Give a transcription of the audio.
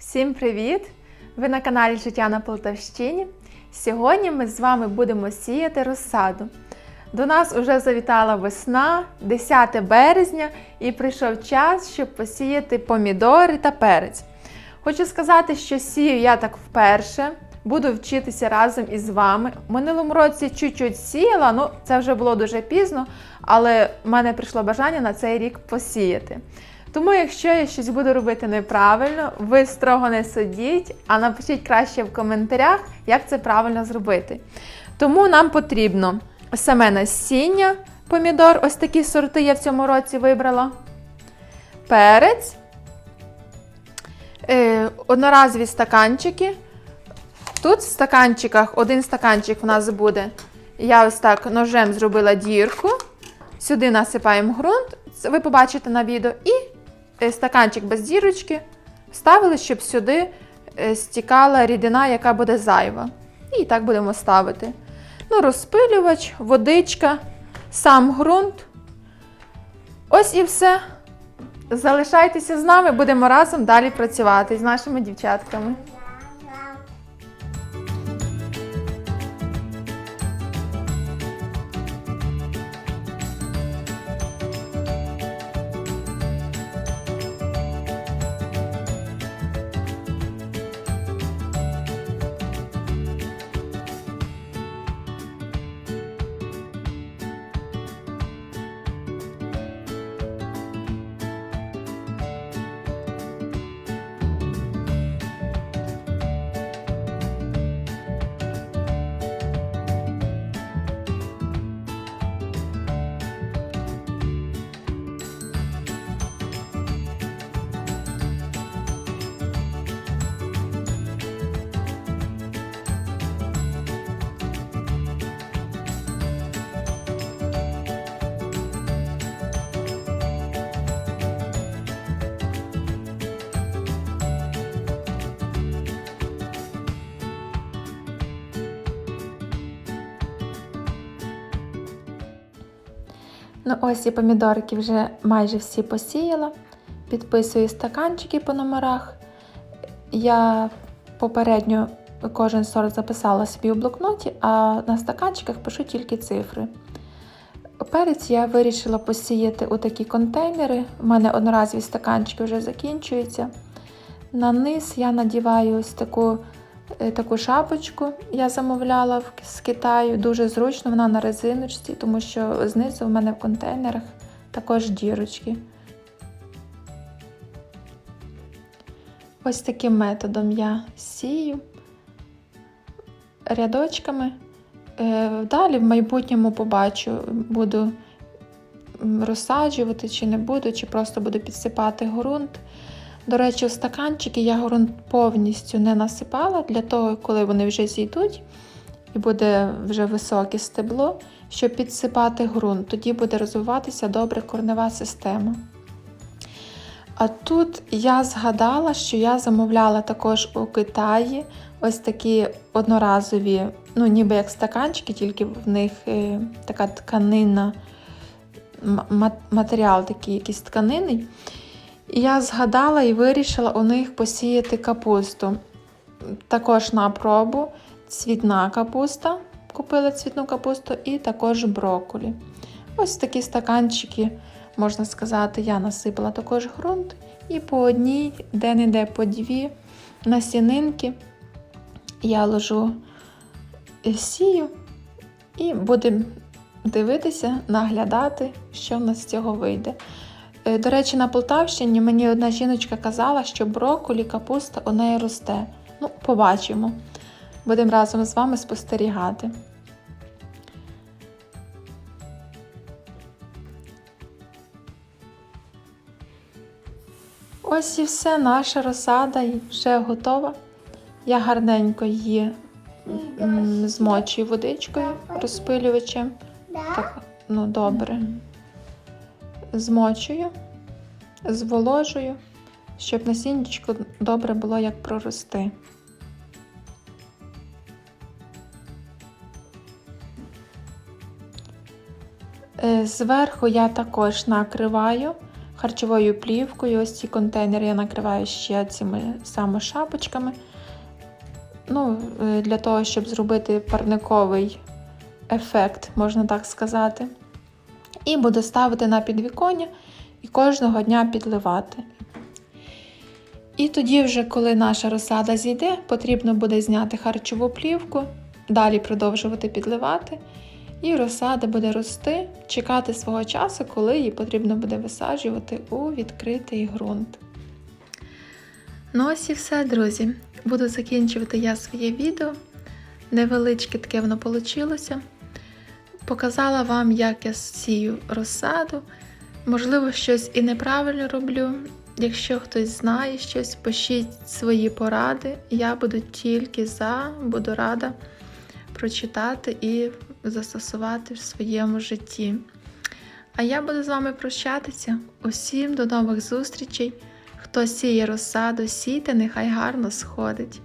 Всім привіт! Ви на каналі Життя на Полтавщині. Сьогодні ми з вами будемо сіяти розсаду. До нас вже завітала весна, 10 березня, і прийшов час, щоб посіяти помідори та перець. Хочу сказати, що сію я так вперше. Буду вчитися разом із вами. Минулому році чуть-чуть сіяла, ну це вже було дуже пізно, але в мене прийшло бажання на цей рік посіяти. Тому, якщо я щось буду робити неправильно, ви строго не судіть, а напишіть краще в коментарях, як це правильно зробити. Тому нам потрібно саме насіння помідор, ось такі сорти я в цьому році вибрала. Перець, е, одноразові стаканчики. Тут в стаканчиках один стаканчик в нас буде. Я ось так ножем зробила дірку. Сюди насипаємо ґрунт, ви побачите на відео, і стаканчик без дірочки ставили, щоб сюди е, стікала рідина, яка буде зайва. І так будемо ставити. Ну, розпилювач, водичка, сам ґрунт. Ось і все. Залишайтеся з нами, будемо разом далі працювати з нашими дівчатками. Ну ось і помідорки вже майже всі посіяла. Підписую стаканчики по номерах. Я попередньо кожен сорт записала собі у блокноті, а на стаканчиках пишу тільки цифри. Перець я вирішила посіяти у такі контейнери. У мене одноразові стаканчики вже закінчуються. На низ я надіваю ось таку, таку шапочку. Я замовляла з Китаю. Дуже зручно, вона на резиночці, тому що знизу в мене в контейнерах також дірочки. Ось таким методом я сію рядочками. Е, Далі в майбутньому побачу, буду розсаджувати чи не буду, чи просто буду підсипати ґрунт. До речі, в стаканчики я ґрунт повністю не насипала для того, коли вони вже зійдуть і буде вже високе стебло, щоб підсипати ґрунт. Тоді буде розвиватися добре корнева система. А тут я згадала, що я замовляла також у Китаї ось такі одноразові, ну ніби як стаканчики, тільки в них е, така тканина, матеріал такий якийсь тканинний. Я згадала і вирішила у них посіяти капусту. Також на пробу цвітна капуста, купила цвітну капусту, і також брокколі. Ось такі стаканчики, можна сказати, я насипала також ґрунт. І по одній, де-не-де по дві насінинки я ложу е, сію і будемо дивитися, наглядати, що в нас з цього вийде. Е, До речі, на Полтавщині мені одна жіночка казала, що брокколі, капуста у неї росте. Ну, побачимо. Будемо разом з вами спостерігати. Ось і все, наша розсада вже готова. Я гарненько її змочую водичкою, розпилювачем. Так, ну добре. Змочую, зволожую, щоб насіннячко добре було як прорости. Е, Зверху я також накриваю харчовою плівкою. Ось ці контейнери я накриваю ще цими саме шапочками. Ну, е, для того, щоб зробити парниковий ефект, можна так сказати. І буду ставити на підвіконня і кожного дня підливати. І тоді, вже, коли наша розсада зійде, потрібно буде зняти харчову плівку, далі продовжувати підливати. І розсада буде рости, чекати свого часу, коли її потрібно буде висаджувати у відкритий ґрунт. Ну ось і все, друзі. Буду закінчувати я своє відео. Невеличке таке воно вийшло. Показала вам, як я сію розсаду. Можливо, щось і неправильно роблю. Якщо хтось знає щось, пишіть свої поради. Я буду тільки за, буду рада прочитати і застосувати в своєму житті. А я буду з вами прощатися. Усім до нових зустрічей. Хто сіє розсаду, сійте, нехай гарно сходить.